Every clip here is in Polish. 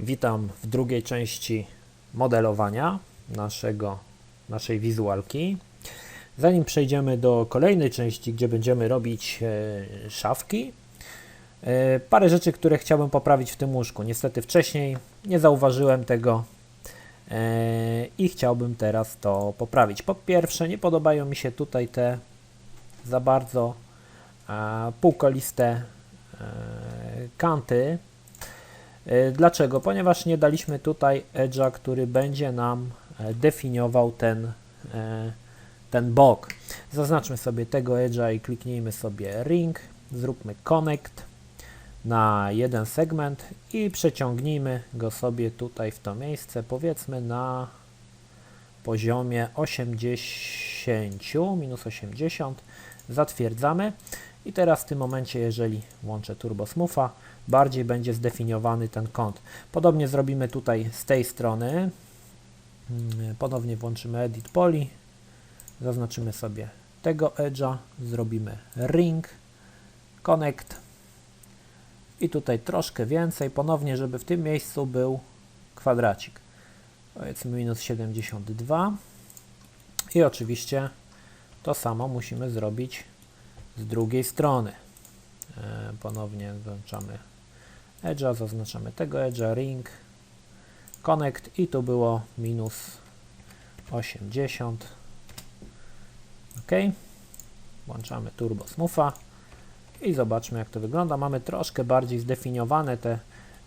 Witam w drugiej części modelowania naszego, naszej wizualki. Zanim przejdziemy do kolejnej części, gdzie będziemy robić e, szafki, e, parę rzeczy, które chciałbym poprawić w tym łóżku. Niestety wcześniej nie zauważyłem tego e, i chciałbym teraz to poprawić. Po pierwsze, nie podobają mi się tutaj te za bardzo półkoliste kanty. E, Dlaczego? Ponieważ nie daliśmy tutaj edge'a, który będzie nam e, definiował ten, e, ten bok. Zaznaczmy sobie tego edge'a i kliknijmy sobie ring, zróbmy connect na jeden segment i przeciągnijmy go sobie tutaj w to miejsce, powiedzmy na poziomie 80, minus 80, zatwierdzamy i teraz w tym momencie, jeżeli włączę Turbo Smootha, bardziej będzie zdefiniowany ten kąt. Podobnie zrobimy tutaj z tej strony. Mm, Ponownie włączymy Edit Poly, zaznaczymy sobie tego edge'a, zrobimy Ring, Connect i tutaj troszkę więcej, ponownie, żeby w tym miejscu był kwadracik. Powiedzmy minus 72 i oczywiście to samo musimy zrobić z drugiej strony. E, Ponownie włączamy edge'a, zaznaczamy tego edge'a, ring, connect i tu było minus 80. OK. Włączamy Turbo Smootha i zobaczmy jak to wygląda. Mamy troszkę bardziej zdefiniowane te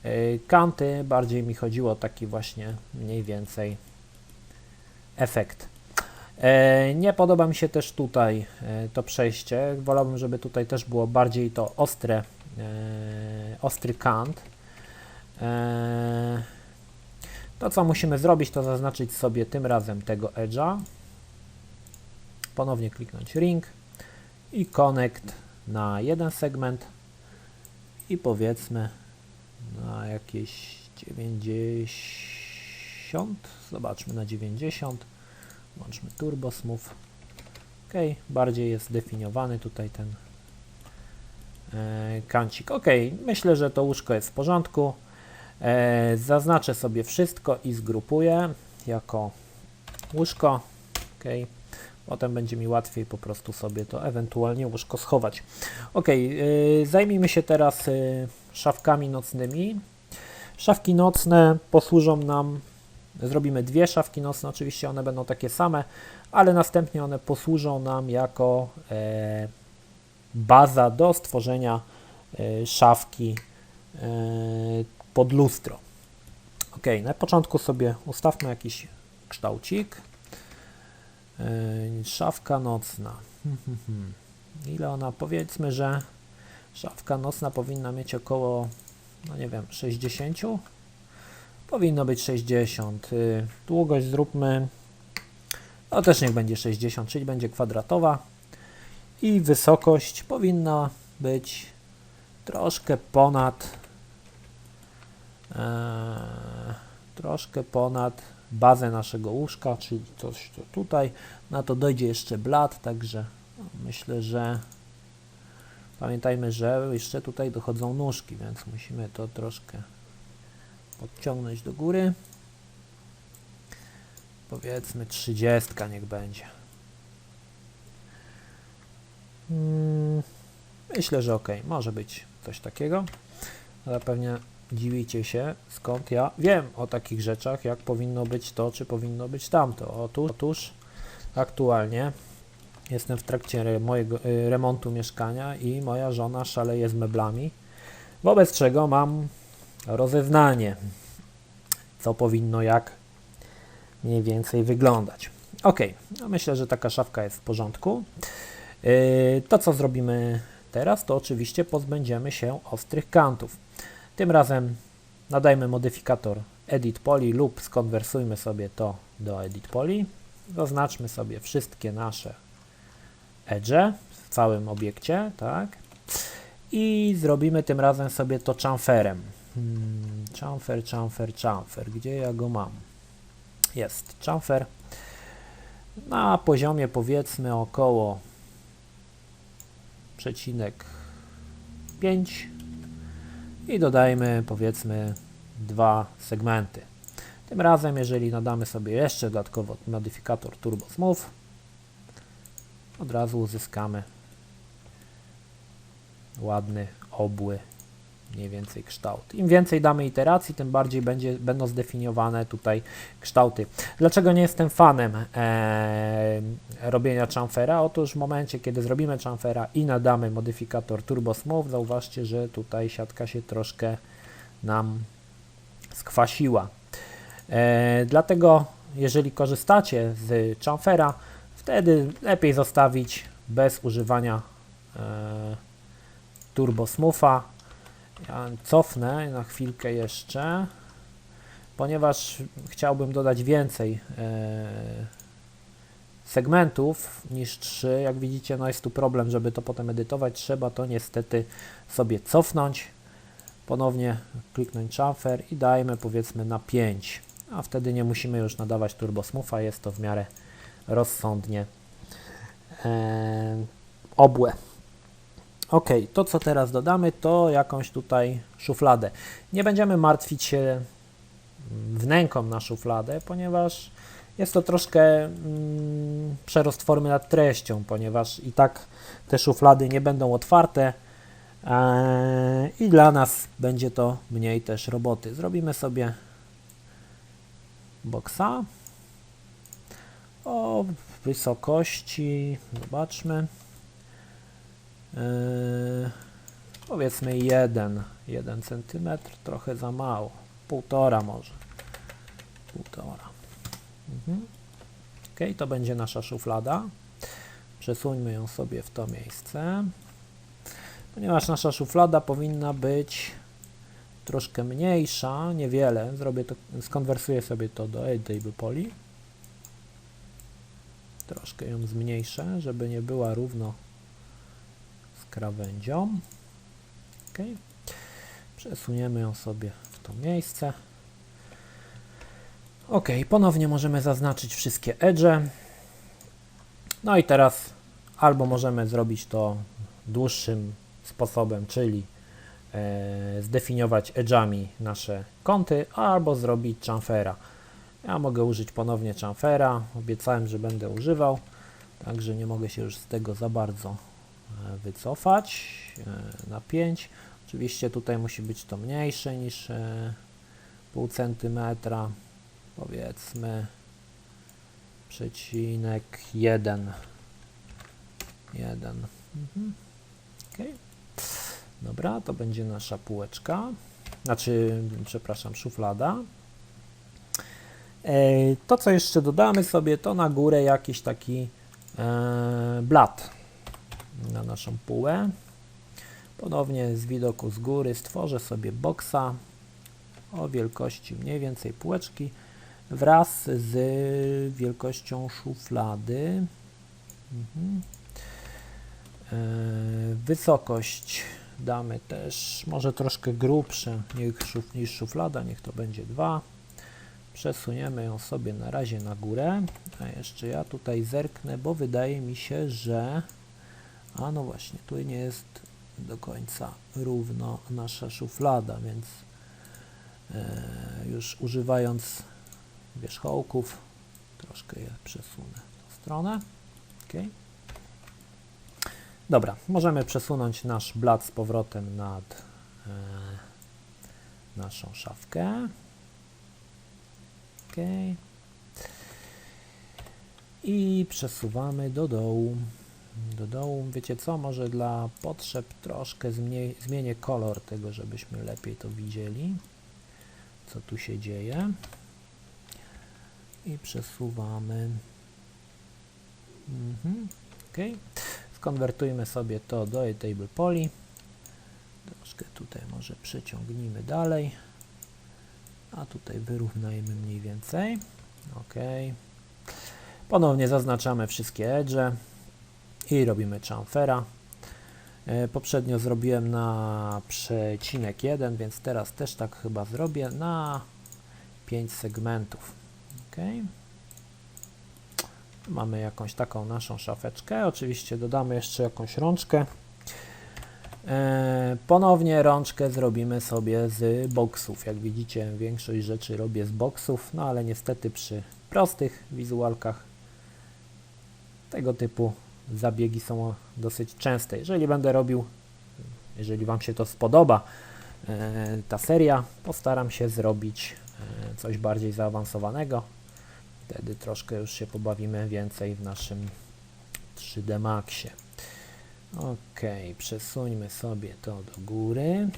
y, kanty, bardziej mi chodziło o taki właśnie mniej więcej efekt. E, Nie podoba mi się też tutaj e, to przejście. Wolałbym, żeby tutaj też było bardziej to ostre, ostry kant. E, To, co musimy zrobić, to zaznaczyć sobie tym razem tego edge'a. Ponownie kliknąć ring i connect na jeden segment i powiedzmy na jakieś 90. Zobaczmy na 90. Włączmy Turbo Smooth. Ok, bardziej jest zdefiniowany tutaj ten e, kancik. Ok, myślę, że to łóżko jest w porządku. E, zaznaczę sobie wszystko i zgrupuję jako łóżko. Ok, potem będzie mi łatwiej po prostu sobie to ewentualnie łóżko schować. Ok, e, zajmijmy się teraz e, szafkami nocnymi. Szafki nocne posłużą nam Zrobimy dwie szafki nocne, oczywiście one będą takie same, ale następnie one posłużą nam jako e, baza do stworzenia e, szafki e, pod lustro. Ok, na początku sobie ustawmy jakiś kształcik. E, szafka nocna. Ile ona? Powiedzmy, że szafka nocna powinna mieć około, no nie wiem, 60 Powinno być 60. Y, Długość zróbmy, no też niech będzie 60, czyli będzie kwadratowa. I wysokość powinna być troszkę ponad e, troszkę ponad bazę naszego łóżka, czyli coś to tutaj. Na to dojdzie jeszcze blat, także myślę, że pamiętajmy, że jeszcze tutaj dochodzą nóżki, więc musimy to troszkę podciągnąć do góry. Powiedzmy 30 niech będzie. Mm, Myślę, że ok, może być coś takiego, ale pewnie dziwicie się, skąd ja wiem o takich rzeczach, jak powinno być to, czy powinno być tamto. Otóż, otóż aktualnie jestem w trakcie mojego y, remontu mieszkania i moja żona szaleje z meblami, wobec czego mam rozeznanie, co powinno jak mniej więcej wyglądać. Ok, no myślę, że taka szafka jest w porządku. Yy, To, co zrobimy teraz, to oczywiście pozbędziemy się ostrych kantów. Tym razem nadajmy modyfikator Edit Poly lub skonwersujmy sobie to do Edit Poly. Zaznaczmy sobie wszystkie nasze edge w całym obiekcie, tak? I zrobimy tym razem sobie to chamferem. Hmm, chamfer, chamfer, chamfer. Gdzie ja go mam? Jest chamfer. Na poziomie powiedzmy około przecinek 5 i dodajmy powiedzmy dwa segmenty. Tym razem, jeżeli nadamy sobie jeszcze dodatkowo modyfikator Turbo Smooth, od razu uzyskamy ładny, obły, mniej więcej kształt. Im więcej damy iteracji, tym bardziej będzie, będą zdefiniowane tutaj kształty. Dlaczego nie jestem fanem e, robienia chamfera? Otóż w momencie, kiedy zrobimy chamfera i nadamy modyfikator Turbo Smooth, zauważcie, że tutaj siatka się troszkę nam skwasiła. E, dlatego, jeżeli korzystacie z chamfera, wtedy lepiej zostawić bez używania e, Turbo Smootha. Ja cofnę na chwilkę jeszcze, ponieważ chciałbym dodać więcej e, segmentów niż 3. Jak widzicie, no jest tu problem, żeby to potem edytować. Trzeba to niestety sobie cofnąć, ponownie kliknąć chamfer i dajmy powiedzmy na 5, a wtedy nie musimy już nadawać Turbo Smootha, jest to w miarę rozsądnie e, obłe. Ok, to co teraz dodamy, to jakąś tutaj szufladę. Nie będziemy martwić się wnęką na szufladę, ponieważ jest to troszkę mm, przerost formy nad treścią, ponieważ i tak te szuflady nie będą otwarte e, i dla nas będzie to mniej też roboty. Zrobimy sobie boksa o wysokości, zobaczmy, Yy, powiedzmy 1, 1 cm, trochę za mało, półtora może, półtora. Mhm. Ok, to będzie nasza szuflada. Przesuńmy ją sobie w to miejsce. Ponieważ nasza szuflada powinna być troszkę mniejsza, niewiele, zrobię to, skonwersuję sobie to do Editable Poly. Troszkę ją zmniejszę, żeby nie była równo krawędzią. Ok. Przesuniemy ją sobie w to miejsce. Ok, ponownie możemy zaznaczyć wszystkie edge. No i teraz albo możemy zrobić to dłuższym sposobem, czyli e, zdefiniować edge'ami nasze kąty, albo zrobić chamfera. Ja mogę użyć ponownie chamfera, obiecałem, że będę używał, także nie mogę się już z tego za bardzo wycofać. E, na 5. Oczywiście tutaj musi być to mniejsze niż e, pół centymetra, powiedzmy przecinek 1. 1. Mhm. Ok. Dobra, to będzie nasza półeczka, znaczy, przepraszam, szuflada. E, to, co jeszcze dodamy sobie, to na górę jakiś taki e, blat na naszą półę. Ponownie z widoku z góry stworzę sobie boksa o wielkości mniej więcej półeczki wraz z wielkością szuflady. Mhm. E, wysokość damy też może troszkę grubsze niż, niż szuflada, niech to będzie 2. Przesuniemy ją sobie na razie na górę. A jeszcze ja tutaj zerknę, bo wydaje mi się, że a no właśnie, tu nie jest do końca równo nasza szuflada, więc e, już używając wierzchołków troszkę je przesunę w tą stronę. Okay. Dobra, możemy przesunąć nasz blat z powrotem nad e, naszą szafkę. OK. I przesuwamy do dołu. Do dołu, wiecie co, może dla potrzeb troszkę zmienię, zmienię kolor tego, żebyśmy lepiej to widzieli, co tu się dzieje. I przesuwamy. Mhm. Skonwertujmy sobie to do Table Poly. Troszkę tutaj może przeciągnijmy dalej. A tutaj wyrównajmy mniej więcej. OK. Ponownie zaznaczamy wszystkie edge i robimy chamfera. E, poprzednio zrobiłem na przecinek 1, więc teraz też tak chyba zrobię na 5 segmentów. OK. Mamy jakąś taką naszą szafeczkę. Oczywiście dodamy jeszcze jakąś rączkę. E, ponownie rączkę zrobimy sobie z boksów. Jak widzicie, większość rzeczy robię z boksów, no ale niestety przy prostych wizualkach tego typu zabiegi są dosyć częste. Jeżeli będę robił, jeżeli Wam się to spodoba, e, ta seria, postaram się zrobić e, coś bardziej zaawansowanego. Wtedy troszkę już się pobawimy więcej w naszym 3D Maxie. Ok, przesuńmy sobie to do góry.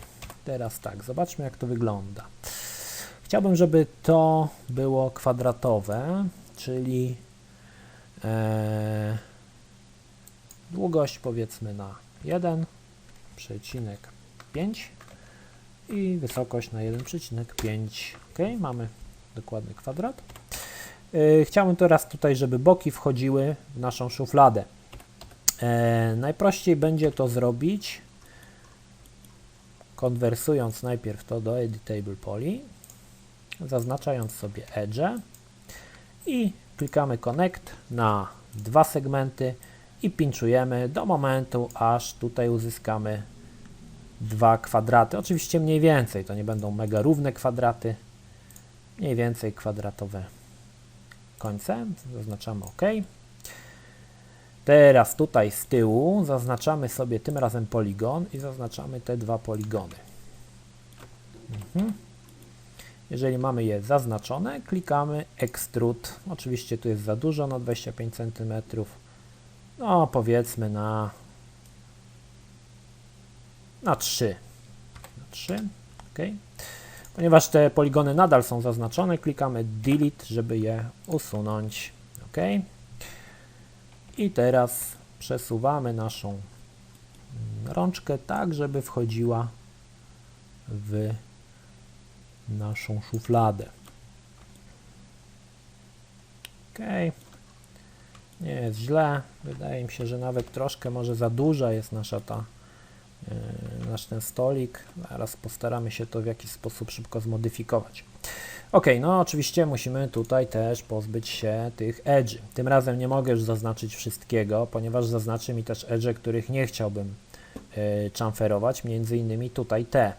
Teraz tak, zobaczmy jak to wygląda. Chciałbym, żeby to było kwadratowe, czyli e, długość powiedzmy na 1,5 i wysokość na 1,5. Ok, mamy dokładny kwadrat. E, chciałbym teraz tutaj, żeby boki wchodziły w naszą szufladę. E, najprościej będzie to zrobić konwersując najpierw to do Editable Poly, zaznaczając sobie Edge i klikamy Connect na dwa segmenty i pinczujemy do momentu, aż tutaj uzyskamy dwa kwadraty. Oczywiście mniej więcej, to nie będą mega równe kwadraty, mniej więcej kwadratowe końce. Zaznaczamy OK. Teraz tutaj z tyłu zaznaczamy sobie tym razem poligon i zaznaczamy te dwa poligony. Mhm. Jeżeli mamy je zaznaczone, klikamy Extrude. Oczywiście tu jest za dużo na 25 cm. No powiedzmy na, na 3. Na 3. OK. Ponieważ te poligony nadal są zaznaczone, klikamy Delete, żeby je usunąć. OK. I teraz przesuwamy naszą rączkę tak, żeby wchodziła w naszą szufladę. Ok. Nie jest źle. Wydaje mi się, że nawet troszkę może za duża jest nasza ta yy, nasz ten stolik. Zaraz postaramy się to w jakiś sposób szybko zmodyfikować. Ok, no oczywiście musimy tutaj też pozbyć się tych edge. Tym razem nie mogę już zaznaczyć wszystkiego, ponieważ zaznaczy mi też edge, których nie chciałbym y, chamferować, między innymi tutaj te.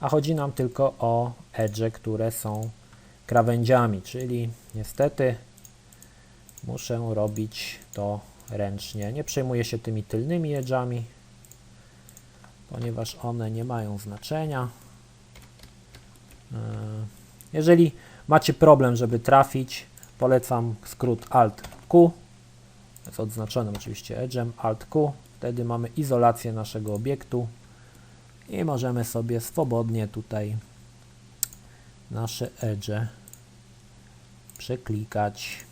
A chodzi nam tylko o edge, które są krawędziami, czyli niestety muszę robić to ręcznie. Nie przejmuję się tymi tylnymi edge'ami, ponieważ one nie mają znaczenia. Yy. Jeżeli macie problem, żeby trafić, polecam skrót Alt Q. Jest odznaczonym oczywiście edge'em Alt Q. Wtedy mamy izolację naszego obiektu i możemy sobie swobodnie tutaj nasze edge przeklikać.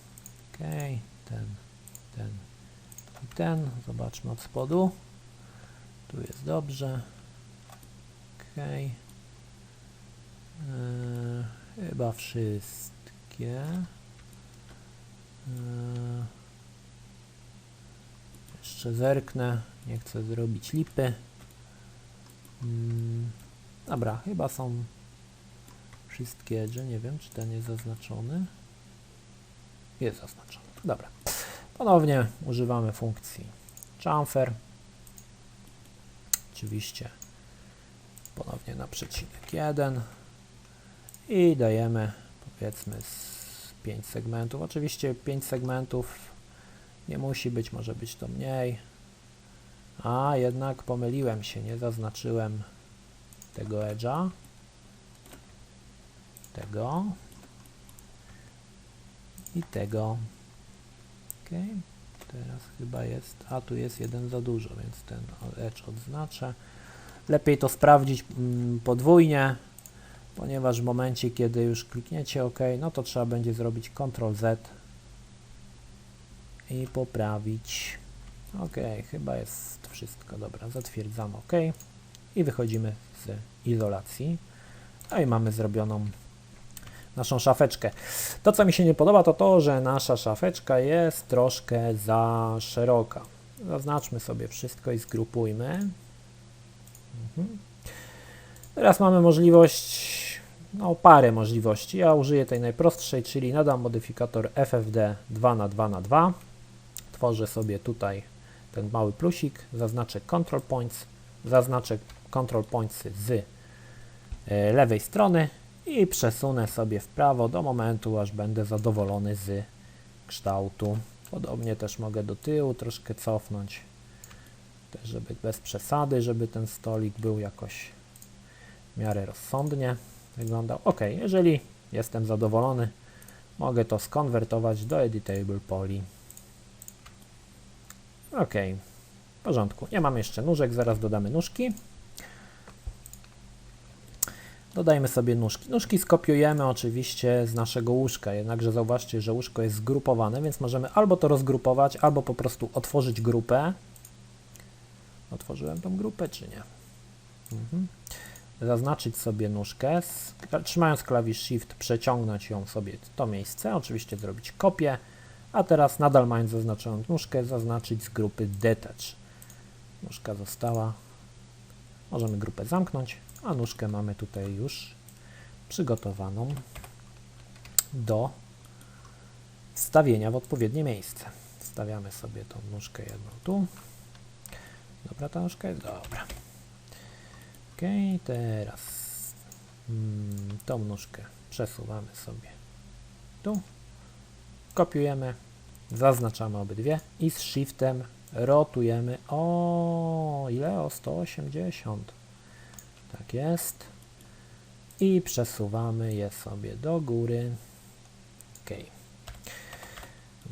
Ok, ten, ten i ten. Zobaczmy od spodu. Tu jest dobrze. Ok. Yy. Chyba wszystkie. Eee, jeszcze zerknę. Nie chcę zrobić lipy. Mm, dobra, chyba są wszystkie edge. Nie wiem, czy ten jest zaznaczony. Jest zaznaczony. Dobra. Ponownie używamy funkcji chamfer. Oczywiście ponownie na przecinek 1 i dajemy powiedzmy z 5 segmentów. Oczywiście 5 segmentów nie musi być, może być to mniej. A jednak pomyliłem się, nie zaznaczyłem tego edge'a. Tego. I tego. Ok. Teraz chyba jest, a tu jest jeden za dużo, więc ten edge odznaczę. Lepiej to sprawdzić mm, podwójnie, ponieważ w momencie, kiedy już klikniecie OK, no to trzeba będzie zrobić Ctrl Z i poprawić. OK, chyba jest wszystko dobra. Zatwierdzamy OK i wychodzimy z izolacji. No i mamy zrobioną naszą szafeczkę. To, co mi się nie podoba, to to, że nasza szafeczka jest troszkę za szeroka. Zaznaczmy sobie wszystko i zgrupujmy. Mhm. Teraz mamy możliwość no, parę możliwości. Ja użyję tej najprostszej, czyli nadam modyfikator FFD 2 na 2 na 2 Tworzę sobie tutaj ten mały plusik, zaznaczę Control Points zaznaczę control points z e, lewej strony i przesunę sobie w prawo do momentu, aż będę zadowolony z kształtu. Podobnie też mogę do tyłu troszkę cofnąć, też żeby bez przesady, żeby ten stolik był jakoś w miarę rozsądnie wyglądał. Ok, jeżeli jestem zadowolony, mogę to skonwertować do Editable Poly. Ok, w porządku. Nie mam jeszcze nóżek, zaraz dodamy nóżki. Dodajmy sobie nóżki. Nóżki skopiujemy oczywiście z naszego łóżka, jednakże zauważcie, że łóżko jest zgrupowane, więc możemy albo to rozgrupować, albo po prostu otworzyć grupę. Otworzyłem tą grupę, czy nie? Mhm. Zaznaczyć sobie nóżkę, trzymając klawisz Shift, przeciągnąć ją sobie w to miejsce, oczywiście zrobić kopię, a teraz nadal mając zaznaczoną nóżkę, zaznaczyć z grupy Detach. Nóżka została, możemy grupę zamknąć, a nóżkę mamy tutaj już przygotowaną do wstawienia w odpowiednie miejsce. Wstawiamy sobie tą nóżkę jedną tu. Dobra, ta nóżka jest dobra. Ok, teraz mm, tą nóżkę przesuwamy sobie tu. Kopiujemy, zaznaczamy obydwie i z shiftem rotujemy o ile? O 180. Tak jest. I przesuwamy je sobie do góry. Ok.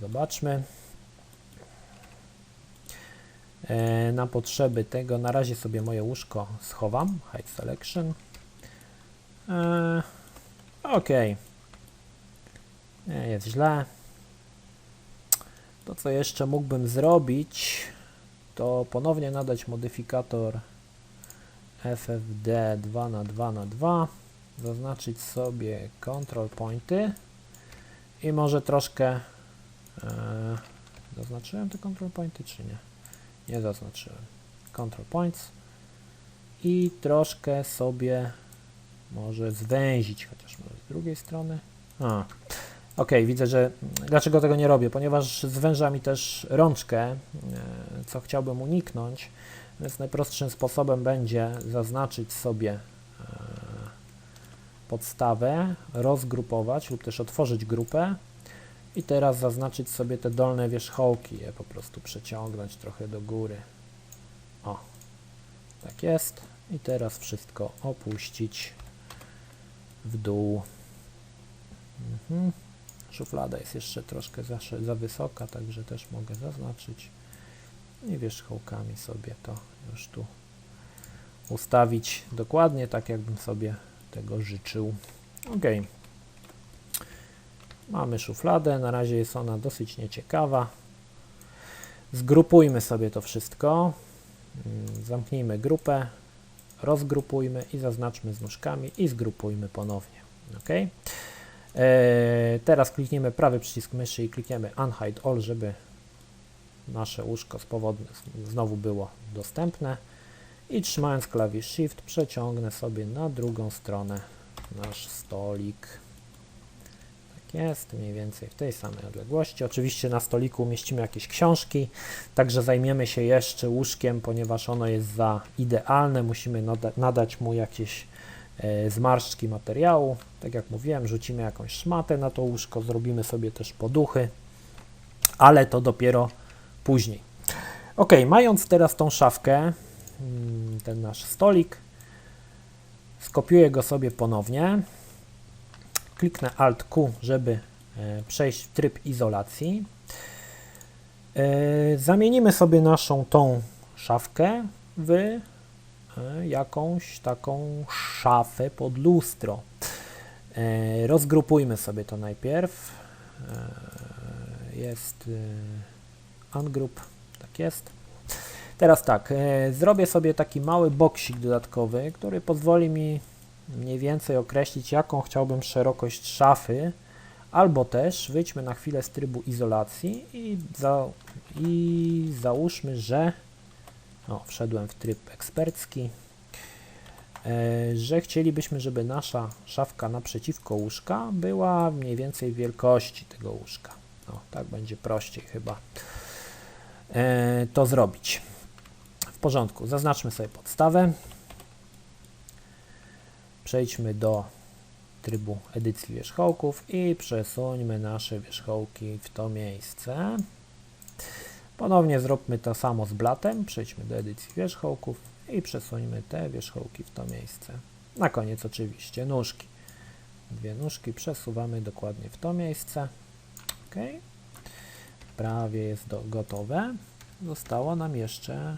Zobaczmy. E, na potrzeby tego na razie sobie moje łóżko schowam. Hide selection. E, ok. Nie jest źle. To co jeszcze mógłbym zrobić, to ponownie nadać modyfikator FFD 2 na 2 na 2 zaznaczyć sobie control pointy i może troszkę e, zaznaczyłem te control pointy czy nie? Nie zaznaczyłem. Control points i troszkę sobie może zwęzić, chociaż może z drugiej strony. A, ok, widzę, że dlaczego tego nie robię, ponieważ zwęża mi też rączkę, e, co chciałbym uniknąć. Więc najprostszym sposobem będzie zaznaczyć sobie e, podstawę, rozgrupować lub też otworzyć grupę i teraz zaznaczyć sobie te dolne wierzchołki, je po prostu przeciągnąć trochę do góry. O, tak jest. I teraz wszystko opuścić w dół. Mhm. Szuflada jest jeszcze troszkę za, za wysoka, także też mogę zaznaczyć i wierzchołkami sobie to już tu ustawić dokładnie tak, jakbym sobie tego życzył. Ok. Mamy szufladę, na razie jest ona dosyć nieciekawa. Zgrupujmy sobie to wszystko. Mm, zamknijmy grupę, rozgrupujmy i zaznaczmy z nóżkami i zgrupujmy ponownie. Ok. E, teraz klikniemy prawy przycisk myszy i klikniemy Unhide All, żeby nasze łóżko spowodne znowu było dostępne i trzymając klawisz Shift przeciągnę sobie na drugą stronę nasz stolik. Tak jest, mniej więcej w tej samej odległości. Oczywiście na stoliku umieścimy jakieś książki, także zajmiemy się jeszcze łóżkiem, ponieważ ono jest za idealne. Musimy nada nadać mu jakieś e, zmarszczki materiału. Tak jak mówiłem, rzucimy jakąś szmatę na to łóżko, zrobimy sobie też poduchy, ale to dopiero później. Ok, mając teraz tą szafkę, mm, ten nasz stolik, skopiuję go sobie ponownie. Kliknę Alt Q, żeby e, przejść w tryb izolacji. E, zamienimy sobie naszą tą szafkę w e, jakąś taką szafę pod lustro. Rozgrupujmy sobie to najpierw. Jest ungroup, tak jest. Teraz tak, e, zrobię sobie taki mały boksik dodatkowy, który pozwoli mi mniej więcej określić, jaką chciałbym szerokość szafy, albo też wyjdźmy na chwilę z trybu izolacji i, za, i załóżmy, że o, wszedłem w tryb ekspercki, e, że chcielibyśmy, żeby nasza szafka naprzeciwko łóżka była mniej więcej wielkości tego łóżka. O, tak będzie prościej chyba. E, to zrobić. W porządku, zaznaczmy sobie podstawę. Przejdźmy do trybu edycji wierzchołków i przesuńmy nasze wierzchołki w to miejsce. Ponownie zróbmy to samo z blatem. Przejdźmy do edycji wierzchołków i przesuńmy te wierzchołki w to miejsce. Na koniec oczywiście nóżki. Dwie nóżki przesuwamy dokładnie w to miejsce. Ok. Prawie jest do, gotowe. Zostało nam jeszcze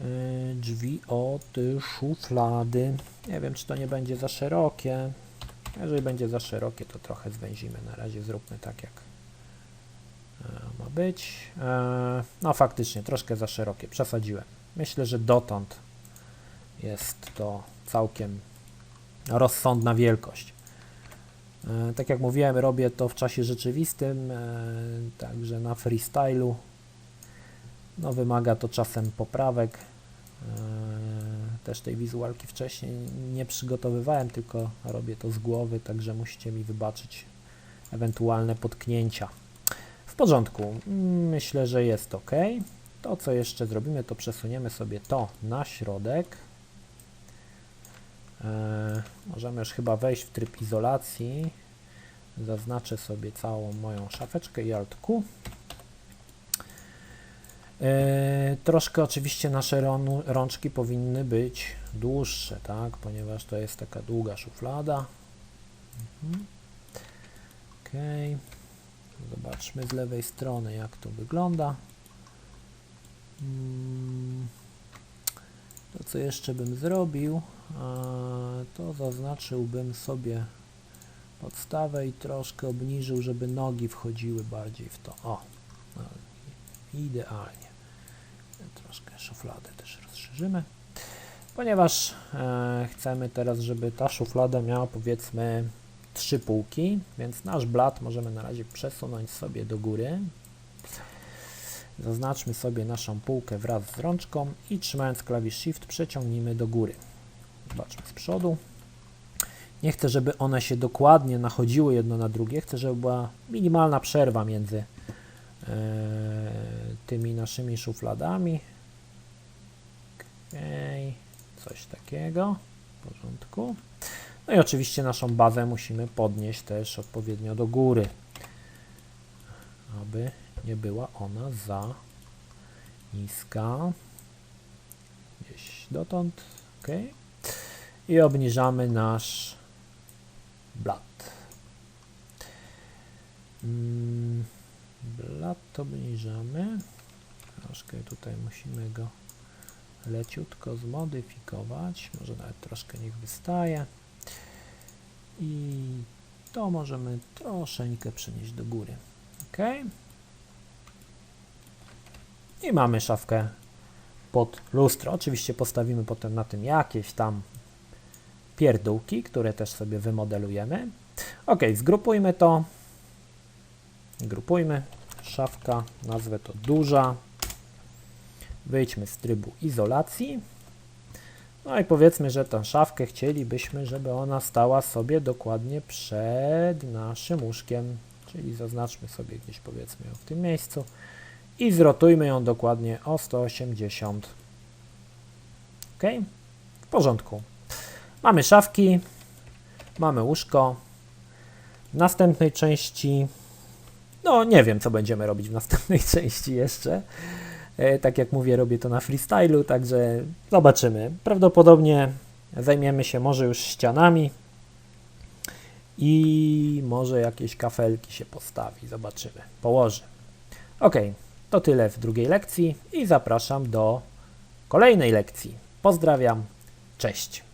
y, drzwi od szuflady. Nie wiem, czy to nie będzie za szerokie. Jeżeli będzie za szerokie, to trochę zwęzimy. Na razie zróbmy tak, jak e, ma być. E, No faktycznie, troszkę za szerokie. Przesadziłem. Myślę, że dotąd jest to całkiem rozsądna wielkość. E, Tak jak mówiłem, robię to w czasie rzeczywistym, e, także na freestylu. No, wymaga to czasem poprawek. E, Też tej wizualki wcześniej nie przygotowywałem, tylko robię to z głowy, także musicie mi wybaczyć ewentualne potknięcia. W porządku, myślę, że jest ok. To, co jeszcze zrobimy, to przesuniemy sobie to na środek. Możemy już chyba wejść w tryb izolacji. Zaznaczę sobie całą moją szafeczkę i Alt Q. E, troszkę oczywiście nasze rączki powinny być dłuższe, tak, ponieważ to jest taka długa szuflada. Mhm. Ok. Zobaczmy z lewej strony, jak to wygląda. Mm. Co jeszcze bym zrobił, a, to zaznaczyłbym sobie podstawę i troszkę obniżył, żeby nogi wchodziły bardziej w to. O, no, idealnie. Troszkę szufladę też rozszerzymy, ponieważ e, chcemy teraz, żeby ta szuflada miała powiedzmy trzy półki, więc nasz blat możemy na razie przesunąć sobie do góry. Zaznaczmy sobie naszą półkę wraz z rączką i trzymając klawisz Shift przeciągnijmy do góry. Zobaczmy z przodu. Nie chcę, żeby one się dokładnie nachodziły jedno na drugie. Chcę, żeby była minimalna przerwa między e, tymi naszymi szufladami. Okay. Coś takiego. W porządku. No i oczywiście naszą bazę musimy podnieść też odpowiednio do góry, aby nie była ona za niska. Gdzieś dotąd. ok. I obniżamy nasz blat. Mm, Blat obniżamy. Troszkę tutaj musimy go leciutko zmodyfikować. Może nawet troszkę niech wystaje. I to możemy troszeczkę przenieść do góry. ok. I mamy szafkę pod lustro. Oczywiście postawimy potem na tym jakieś tam pierdółki, które też sobie wymodelujemy. Ok, zgrupujmy to. Grupujmy. Szafka, nazwę to duża. Wyjdźmy z trybu izolacji. No i powiedzmy, że tę szafkę chcielibyśmy, żeby ona stała sobie dokładnie przed naszym łóżkiem. Czyli zaznaczmy sobie gdzieś powiedzmy w tym miejscu i zrotujmy ją dokładnie o 180. Ok? W porządku. Mamy szafki, mamy łóżko. W następnej części, no nie wiem, co będziemy robić w następnej części jeszcze. E, tak jak mówię, robię to na freestylu, także zobaczymy. Prawdopodobnie zajmiemy się może już ścianami i może jakieś kafelki się postawi. Zobaczymy. Położę. Ok, to tyle w drugiej lekcji i zapraszam do kolejnej lekcji. Pozdrawiam, cześć.